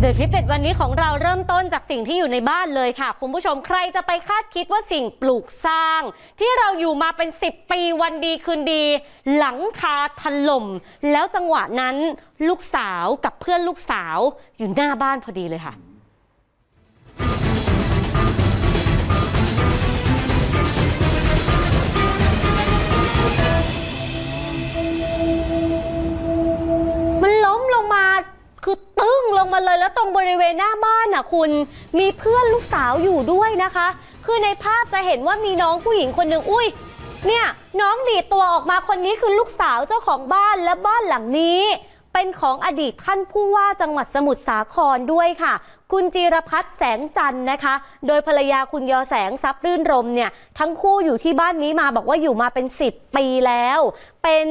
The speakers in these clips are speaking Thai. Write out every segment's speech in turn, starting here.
เดอะคลิปเด็ดวันนี้ของเราเริ่มต้นจากสิ่งที่อยู่ในบ้านเลยค่ะ คุณผู้ชมใครจะไปคาดคิดว่าสิ่งปลูกสร้าง ที่เราอยู่มาเป็น 10 ปีวันดีคืนดี หลังคาถล่มแล้วจังหวะนั้นลูกสาวกับเพื่อนลูกสาวอยู่หน้าบ้านพอดีเลยค่ะ มาเลยแล้วตรงบริเวณหน้าบ้านน่ะคุณมีเพื่อนลูกสาวอยู่ด้วยนะคะ คือในภาพจะเห็นว่ามีน้องผู้หญิงคนหนึ่งอุ้ยเนี่ยน้องดีตัวออกมาคนนี้คือลูกสาวเจ้าของบ้านและบ้านหลังนี้ เป็นของอดีตท่านผู้ว่าจังหวัดสมุทรสาครด้วยค่ะ คุณจีรพัฒน์แสงจันทร์นะคะ โดยภรรยาคุณยอแสงทรัพย์รื่นรมเนี่ย ทั้งคู่อยู่ที่บ้านนี้มาบอกว่าอยู่มาเป็น 10 ปีแล้ว เป็น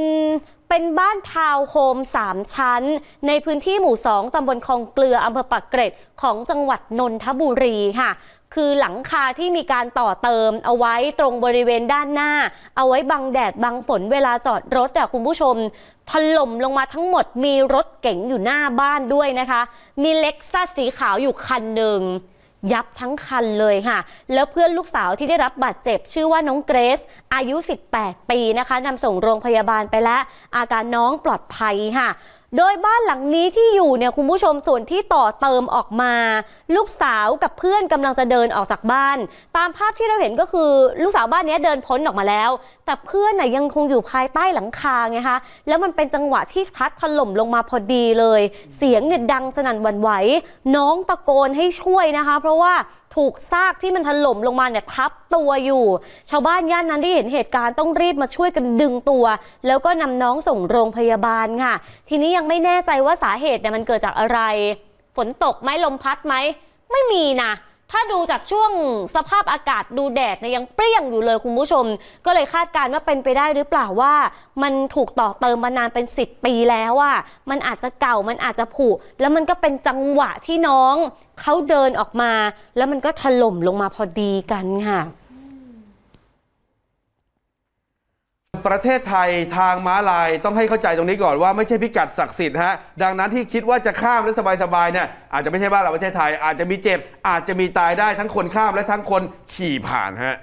เป็นบ้านทาวน์โฮม3 ชั้น ในพื้นที่หมู่ 2 ตำบลคลองเกลืออำเภอปักเกร็ดของจังหวัดนนทบุรีค่ะ คือหลังคาที่มีการต่อเติมเอาไว้ตรงบริเวณด้านหน้า เอาไว้บังแดดบังฝนเวลาจอดรถอะคุณผู้ชมถล่มลงมาทั้งหมดมีรถเก๋งอยู่หน้าบ้านด้วยนะคะ มีเล็กซัสสีขาวอยู่คันหนึ่ง ยับทั้งคันเลยค่ะ แล้วเพื่อนลูกสาวที่ได้รับบาดเจ็บ ชื่อว่าน้องเกรซอายุ 18 ปีนะคะนำส่งโรงพยาบาลไปแล้ว อาการน้องปลอดภัยค่ะ โดยบ้านหลังนี้ที่อยู่เนี่ยคุณผู้ชมส่วนที่ต่อเติมออกมา ลูกสาวกับเพื่อนกำลังจะเดินออกจากบ้าน ตามภาพที่เราเห็นก็คือลูกสาวบ้านนี้เดินพ้นออกมาแล้ว แต่เพื่อนน่ะยังคงอยู่ภายใต้หลังคาไงคะแล้วมันเป็นจังหวะที่พัดถล่มลงมาพอดีเลย เสียงเนี่ยดังสนั่นหวั่นไหว น้องตะโกนให้ช่วยนะคะ เพราะว่าถูกซากที่มันถล่มลงมาเนี่ยทับตัวอยู่ ชาวบ้านย่านนั้นที่เห็นเหตุการณ์ต้องรีบมาช่วยกันดึงตัว แล้วก็นำน้องส่งโรงพยาบาลค่ะ ทีนี้ยังไม่แน่ใจว่าสาเหตุเนี่ยมันเกิดจากอะไร ฝนตกไหมลมพัดไหมไม่มีนะ ถ้าดูจากช่วงสภาพอากาศดูแดดเนี่ยยังเปรี้ยงอยู่เลยคุณผู้ชม ก็เลยคาดการณ์ว่าเป็นไปได้หรือเปล่าว่า มันถูกต่อเติมมานานเป็น 10 ปีแล้วอะมันอาจจะเก่ามันอาจจะผุแล้วมันก็เป็นจังหวะที่น้องเขาเดินออกมา แล้วมันก็ถล่มลงมาพอดีกันค่ะ ประเทศไทยทางม้าลายต้องให้เข้าใจตรงนี้ก่อนว่าไม่ใช่พิกัดศักดิ์สิทธิ์ฮะดังนั้นที่คิดว่าจะข้ามแล้วสบายๆเนี่ยอาจจะไม่ใช่บ้านเราประเทศไทย อาจจะมีเจ็บ อาจจะมีตายได้ทั้งคนข้ามและทั้งคนขี่ผ่านฮะ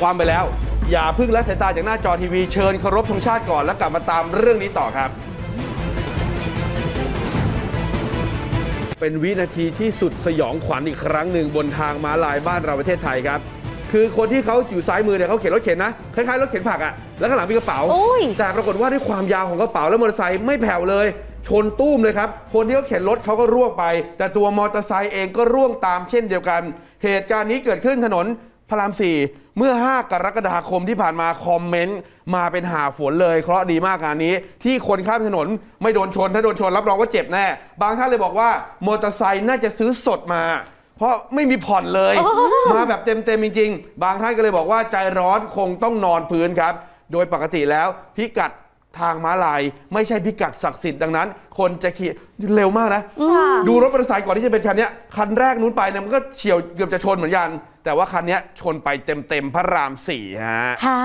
ความไปแล้ว อย่าเพึ่งละสายตาจากหน้าจอทีวีเชิญเคารพธงชาติก่อนแล้วกลับมาตามเรื่องนี้ต่อครับ เป็นวินาทีที่สุดสยองขวัญอีกครั้งหนึ่งบนทางม้าลายบ้านเราประเทศไทยครับ คือคนที่เขาอยู่ซ้ายมือเนี่ยเขาเข็นรถเข็นนะคล้ายๆรถเข็นผักอะแล้วข้างหลังมีกระเป๋า โอ้ย แต่ปรากฏว่าด้วยความยาวของกระเป๋าแล้วมอเตอร์ไซค์ไม่แผ่วเลย ชนตุ้มเลยครับ คนที่เขาเข็นรถเขาก็ร่วงไป แต่ตัวมอเตอร์ไซค์เองก็ร่วงตามเช่นเดียวกัน เหตุการณ์นี้เกิดขึ้นถนน พระรามสี่เมื่อ 5 กรกฎาคมที่ผ่านมาคอมเมนต์มาเป็นหาฝนเลยเคราะห์ดีมากงานนี้ ที่คนข้ามถนนไม่โดนชน ถ้าโดนชนรับรองว่าเจ็บแน่ บางท่านเลยบอกว่ามอเตอร์ไซค์น่าจะซื้อสดมา เพราะไม่มีผ่อนเลย มาแบบเต็มๆจริง ๆ บางท่านก็เลยบอกว่าใจร้อนคงต้องนอนพื้นครับ โดยปกติแล้วพิกัดทางม้าลายไม่ใช่พิกัดศักดิ์สิทธิ์ดังนั้น คนจะขี่เร็วมากนะ ดูรถมอเตอร์ไซค์ก่อนที่จะเป็นคันเนี้ยคันแรกนู้นไปเนี่ยมันก็เฉียวเกือบจะชนเหมือนกัน แต่ว่าคันเนี้ยชนไปเต็มๆพระรามสี่ฮะค่ะ